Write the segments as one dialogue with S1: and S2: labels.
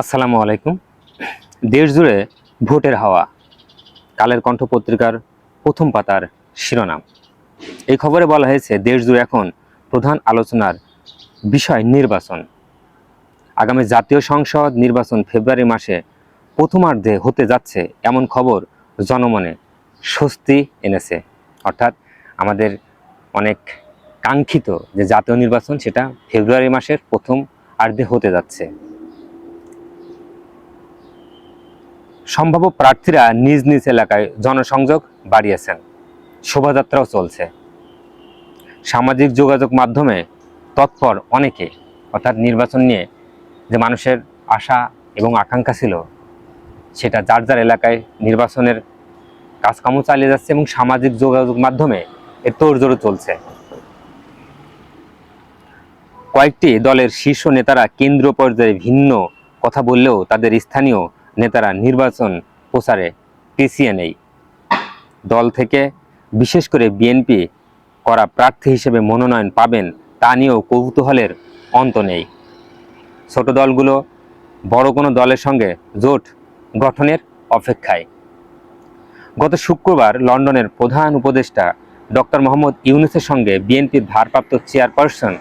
S1: আসসালামু আলাইকুম। দেশ জুড়ে ভোটের হাওয়া, কালের কণ্ঠ পত্রিকার প্রথম পাতার শিরোনাম। এই খবরে বলা হয়েছে, দেশ জুড়ে এখন প্রধান আলোচনার বিষয় নির্বাচন। আগামী জাতীয় সংসদ নির্বাচন ফেব্রুয়ারি মাসে প্রথমার্ধে হতে যাচ্ছে এমন খবর জনমনে স্বস্তি এনেছে। অর্থাৎ আমাদের অনেক কাঙ্ক্ষিত যে জাতীয় নির্বাচন, সেটা ফেব্রুয়ারি মাসের প্রথম আর্ধে হতে যাচ্ছে। সম্ভাব্য প্রার্থীরা নিজ নিজ এলাকায় জনসংযোগ বাড়িয়েছেন। শোভাযাত্রাও চলছে। সামাজিক যোগাযোগ মাধ্যমে তৎপর অনেকে, অর্থাৎ নির্বাচন নিয়ে যে মানুষের আশা এবং আকাঙ্ক্ষা ছিল, সেটা যার যার এলাকায় নির্বাচনের কাজকামও চালিয়ে যাচ্ছে এবং সামাজিক যোগাযোগ মাধ্যমে এর তোড়জোড়ো চলছে। কয়েকটি দলের শীর্ষ নেতারা কেন্দ্র পর্যায়ে ভিন্ন কথা বললেও তাদের স্থানীয় নেতারা নির্বাচন প্রচারে পিছিয়ে নেই। দল থেকে বিশেষ করে বিএনপি করা প্রার্থী হিসেবে মনোনয়ন পাবেন তা নিয়েও কৌতূহলের অন্ত নেই। ছোট দলগুলো বড় কোনো দলের সঙ্গে জোট গঠনের অপেক্ষায়। গত শুক্রবার লন্ডনের প্রধান উপদেষ্টা ডক্টর মোহাম্মদ ইউনুসের সঙ্গে বিএনপির ভারপ্রাপ্ত চেয়ারপারসন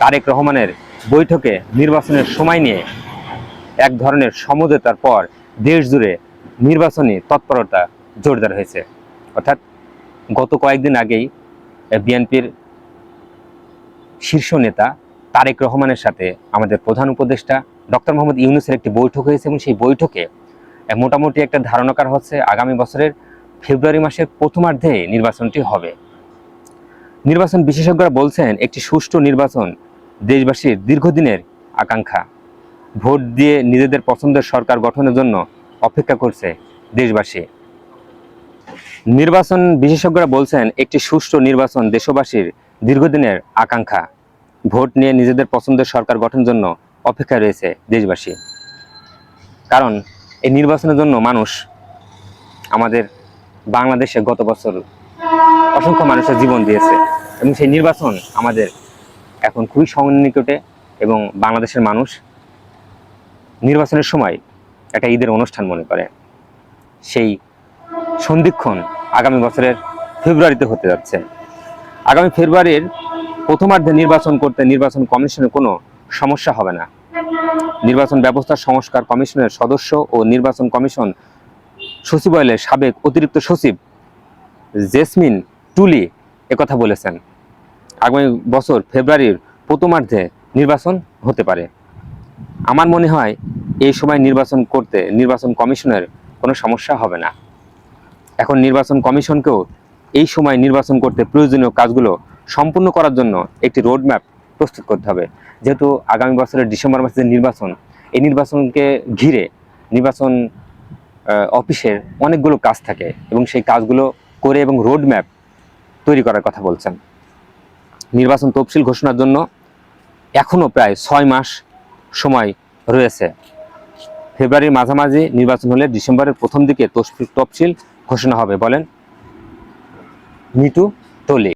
S1: তারেক রহমানের বৈঠকে নির্বাচনের সময় নিয়ে এক ধরনের সমঝোতার পর দেশ জুড়ে নির্বাচনী তৎপরতা জোরদার হয়েছে। অর্থাৎ গত কয়েকদিন আগেই বিএনপির শীর্ষ নেতা তারেক রহমানের সাথে আমাদের প্রধান উপদেষ্টা ডক্টর মোহাম্মদ ইউনুসের একটি বৈঠক হয়েছে এবং সেই বৈঠকে মোটামুটি একটা ধারণা করা হচ্ছে আগামী বছরের ফেব্রুয়ারি মাসের প্রথমার্ধে নির্বাচনটি হবে। নির্বাচন বিশেষজ্ঞরা বলছেন, একটি সুষ্ঠু নির্বাচন দেশবাসীর দীর্ঘদিনের আকাঙ্ক্ষা। ভোট দিয়ে নিজেদের পছন্দের সরকার গঠনের জন্য অপেক্ষা করছে দেশবাসী। নির্বাচন বিশেষজ্ঞরা বলছেন, একটি সুষ্ঠু নির্বাচন দেশবাসীর দীর্ঘদিনের আকাঙ্ক্ষা। ভোট নিয়ে নিজেদের পছন্দের সরকার গঠনের জন্য অপেক্ষা রয়েছে দেশবাসী। কারণ, এই নির্বাচনের জন্য মানুষ আমাদের বাংলাদেশে গত বছর অসংখ্য মানুষের জীবন দিয়েছে এবং সেই নির্বাচন আমাদের এখন খুবই সন্নিকটে এবং বাংলাদেশের মানুষ নির্বাচনের সময় একটা ঈদের অনুষ্ঠান মনে করে। সেই সন্ধিক্ষণ আগামী বছরের ফেব্রুয়ারিতে হতে যাচ্ছে। আগামী ফেব্রুয়ারির প্রথমার্ধে নির্বাচন করতে নির্বাচন কমিশনের কোনো সমস্যা হবে না। নির্বাচন ব্যবস্থা সংস্কার কমিশনের সদস্য ও নির্বাচন কমিশন সচিবালয়ের সাবেক অতিরিক্ত সচিব জেসমিন টুলি একথা বলেছেন। আগামী বছর ফেব্রুয়ারির প্রথমার্ধে নির্বাচন হতে পারে। আমার মনে হয় এই সময় নির্বাচন করতে নির্বাচন কমিশনের কোনো সমস্যা হবে না। এখন নির্বাচন কমিশনকেও এই সময় নির্বাচন করতে প্রয়োজনীয় কাজগুলো সম্পূর্ণ করার জন্য একটি রোডম্যাপ প্রস্তুত করতে হবে। যেহেতু আগামী বছরের ডিসেম্বর মাসের নির্বাচন, এই নির্বাচনকে ঘিরে নির্বাচন অফিসের অনেকগুলো কাজ থাকে এবং সেই কাজগুলো করে এবং রোডম্যাপ তৈরি করার কথা বলছেন। নির্বাচন তফসিল ঘোষণার জন্য এখনও প্রায় ছয় মাস সময় রয়েছে। ফেব্রুয়ারির মাঝামাঝি নির্বাচন হলে ডিসেম্বরের প্রথম দিকে তফসিল ঘোষণা হবে বলেন মিটু টলি